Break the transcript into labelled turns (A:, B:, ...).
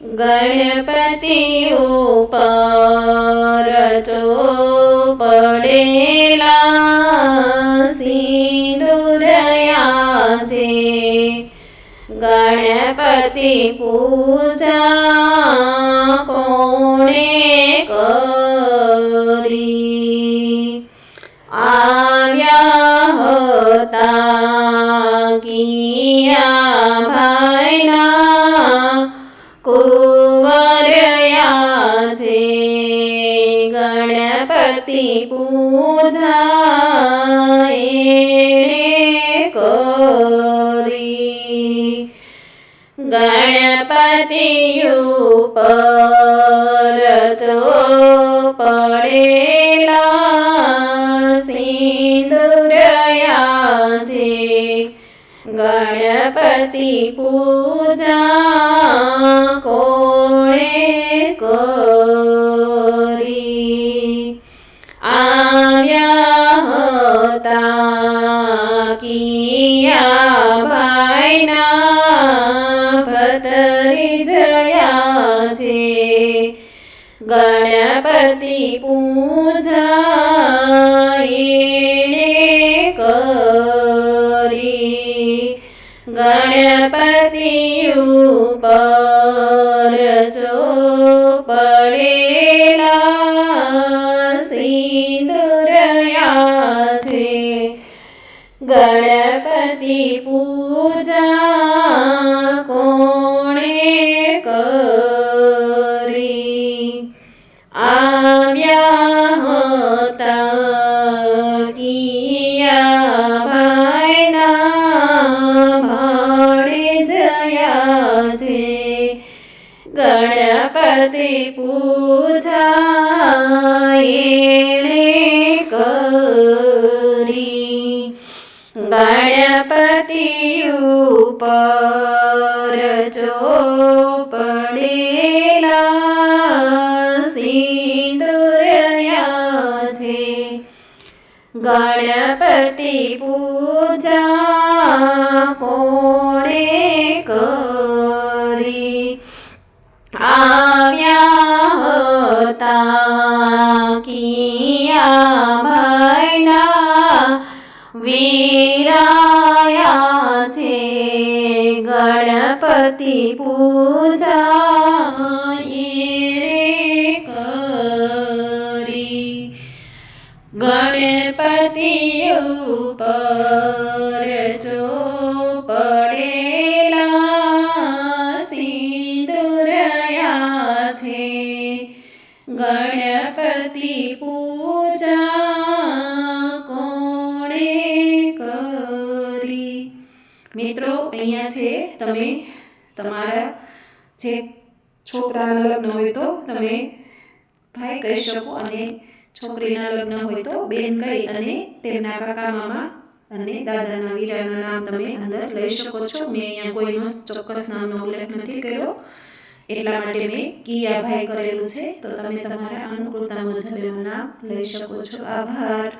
A: ગણપતિ ઉપર પડેલા સિંદુરયા છે. ગણપતિ પૂજા કોણે કરી? આવ્યા હતા કિયા ભાઈના ગણપતિ પૂજા એણે કરી. ગણપતિ ઉપર ચોપડેલા સિંદુરયા છે ગણપતિ પૂજા કોણે હતા કિયા ભાઈના ભતરી જયા છે ગણપતિ પૂજા એણે કરી ગણપતિ ઉપર ચોપડેલા સિંદુરયા ગણપતિ પૂજા કોણે કરી? આવ્યા હતા કિયા ભાઈના ભાણે જયા છે. ગણપતિ પૂજા ગણપતિ ઉપર ચોપડેલા સિંદુરયા છે ગણપતિ પૂજા કોણે કરી આવ્યા હતા કિયા ભાઈના વીરાયા ગણપતિ પૂજા એણે કરી. ગણપતિ ઉપર ચોપડેલા સિંદુરયા છે, ગણપતિ પૂજા કોણે કરી? મિત્રો, અહીંયા છે, તમે તમારા જે છોકરાના લગ્ન હોય તો તમે ભાઈ કહી શકો અને છોકરીના લગ્ન હોય તો બેન કહી અને તેમના કાકા મામા અને દાદાના વીરાના નામ તમે અંદર લઈ શકો છો. મેં અહીંયા કોઈનો ચોક્કસ નામનો ઉલ્લેખ નથી કર્યો. એટલા માટે મેં કિયા ભાઈ કરેલું છે. તો તમે તમારા અનુકૂળતા મુજબ એનું નામ લઈ શકો છો. આભાર.